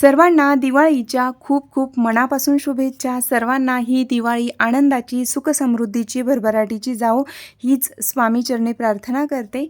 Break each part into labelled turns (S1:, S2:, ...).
S1: सर्वांना दिवाळीच्या खूप खूप मनापासून शुभेच्छा. सर्वांना ही दिवाळी आनंदाची सुखसमृद्धीची भरभराटीची जाओ हीच स्वामीचरणी प्रार्थना करते.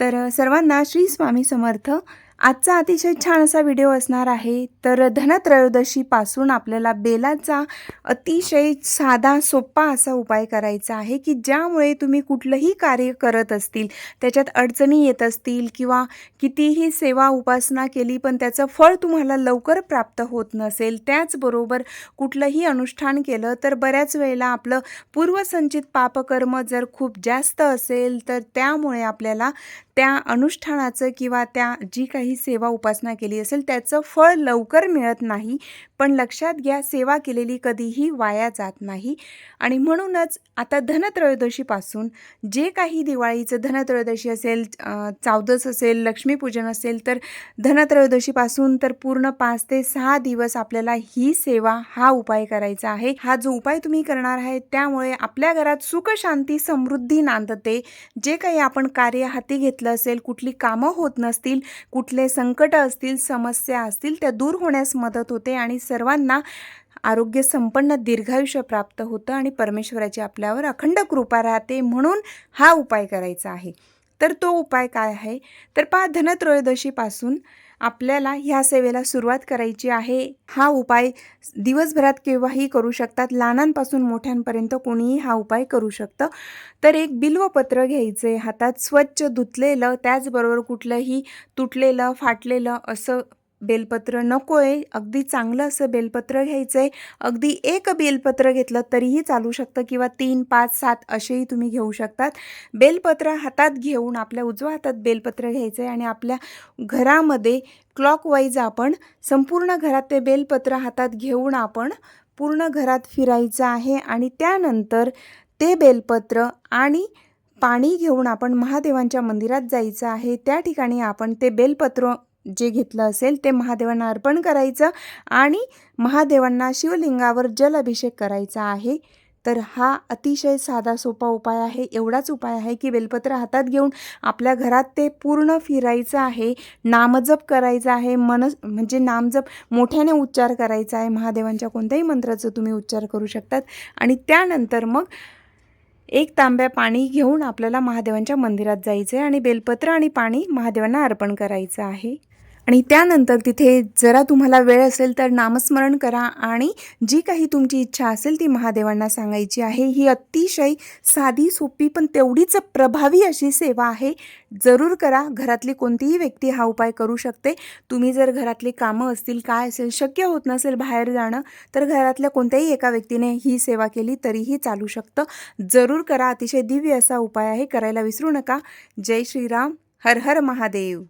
S1: तर सर्वांना श्री स्वामी समर्थ. आजचा अतिशय छान असा व्हिडिओ असणार आहे. तर धनत्रयोदशीपासून आपल्याला बेलाचा अतिशय साधा सोपा असा उपाय करायचा आहे की ज्यामुळे तुम्ही कुठलंही कार्य करत असतील त्याच्यात अडचणी येत असतील किंवा कितीही सेवा उपासना केली पण त्याचं फळ तुम्हाला लवकर प्राप्त होत नसेल त्याचबरोबर कुठलंही अनुष्ठान केलं तर बऱ्याच वेळेला आपलं पूर्वसंचित पापकर्म जर खूप जास्त असेल तर त्यामुळे आपल्याला त्या अनुष्ठानाचं किंवा त्या जी काही सेवा उपासना केली असेल त्याचं फळ लवकर मिळत नाही. पण लक्षात घ्या सेवा केलेली कधीही वाया जात नाही. आणि म्हणूनच आता धनत्रयोदशीपासून जे काही दिवाळीचं धनत्रयोदशी असेल चावदस चौदस असेल लक्ष्मीपूजन असेल तर धनत्रयोदशीपासून तर पूर्ण पाच ते सहा दिवस आपल्याला ही सेवा हा उपाय करायचा आहे. हा जो उपाय तुम्ही करणार आहे त्यामुळे आपल्या घरात सुख शांती समृद्धी नांदते. जे काही आपण कार्य हाती घेतलं असेल कुठली कामं होत नसतील कुठले संकट असतील समस्या असतील त्या दूर होण्यास मदत होते आणि सर्वांना आरोग्य संपन्न दीर्घायुष्य प्राप्त होतं आणि परमेश्वराची आपल्यावर अखंड कृपा राहते म्हणून हा उपाय करायचा आहे. तर तो उपाय काय आहे? तर पहा धनत्रयोदशीपासून आपल्याला ह्या सेवेला सुरुवात करायची आहे. हा उपाय दिवसभरात केव्हाही करू शकतात. लहानांपासून मोठ्यांपर्यंत कोणीही हा उपाय करू शकतं. तर एक बिल्वपत्र घ्यायचं. आहे हातात स्वच्छ धुतलेलं त्याचबरोबर कुठलंही तुटलेलं फाटलेलं असं बेलपत्र नको आहे अगदी चांगलं असं बेलपत्र घ्यायचं आहे अगदी एक बेलपत्र घेतलं तरीही चालू शकतं किंवा तीन पाच सात असेही तुम्ही घेऊ शकतात. बेलपत्र हातात घेऊन आपल्या उजव्या हातात बेलपत्र घ्यायचं आहे आणि आपल्या घरामध्ये क्लॉकवाईज आपण संपूर्ण घरात ते बेलपत्र हातात घेऊन आपण पूर्ण घरात फिरायचं आहे आणि त्यानंतर ते बेलपत्र आणि पाणी घेऊन आपण महादेवांच्या मंदिरात जायचं आहे. त्या ठिकाणी आपण ते बेलपत्र जे घेतलं असेल ते महादेवांना अर्पण करायचं आणि महादेवांना शिवलिंगावर जल अभिषेक करायचा आहे. तर हा अतिशय साधा सोपा उपाय आहे. एवढाच उपाय आहे की बेलपत्र हातात घेऊन आपल्या घरात ते पूर्ण फिरायचं आहे. नामजप करायचा आहे. मन म्हणजे नामजप मोठ्याने उच्चार करायचा आहे. महादेवांच्या कोणत्याही मंत्राचं तुम्ही उच्चार करू शकतात. आणि त्यानंतर मग एक तांब्या पाणी घेऊन आपल्याला महादेवांच्या मंदिरात जायचं आहे आणि बेलपत्र आणि पाणी महादेवांना अर्पण करायचं आहे. आणि त्यानंतर तिथे जरा तुम्हाला वेळ असेल तर नामस्मरण करा आणि जी काही तुमची इच्छा असेल ती महादेवांना सांगायची आहे. ही अतिशय साधी सोपी पण तेवढीच प्रभावी अशी सेवा आहे. जरूर करा. घरातली कोणतीही व्यक्ती हा उपाय करू शकते. तुम्ही जर घरातली कामं असतील काय असेल शक्य होत नसेल बाहेर जाणं तर घरातल्या कोणत्याही एका व्यक्तीने ही सेवा केली तरीही चालू शकतं. जरूर करा. अतिशय दिव्य असा उपाय आहे. करायला विसरू नका. जय श्रीराम. हर हर महादेव.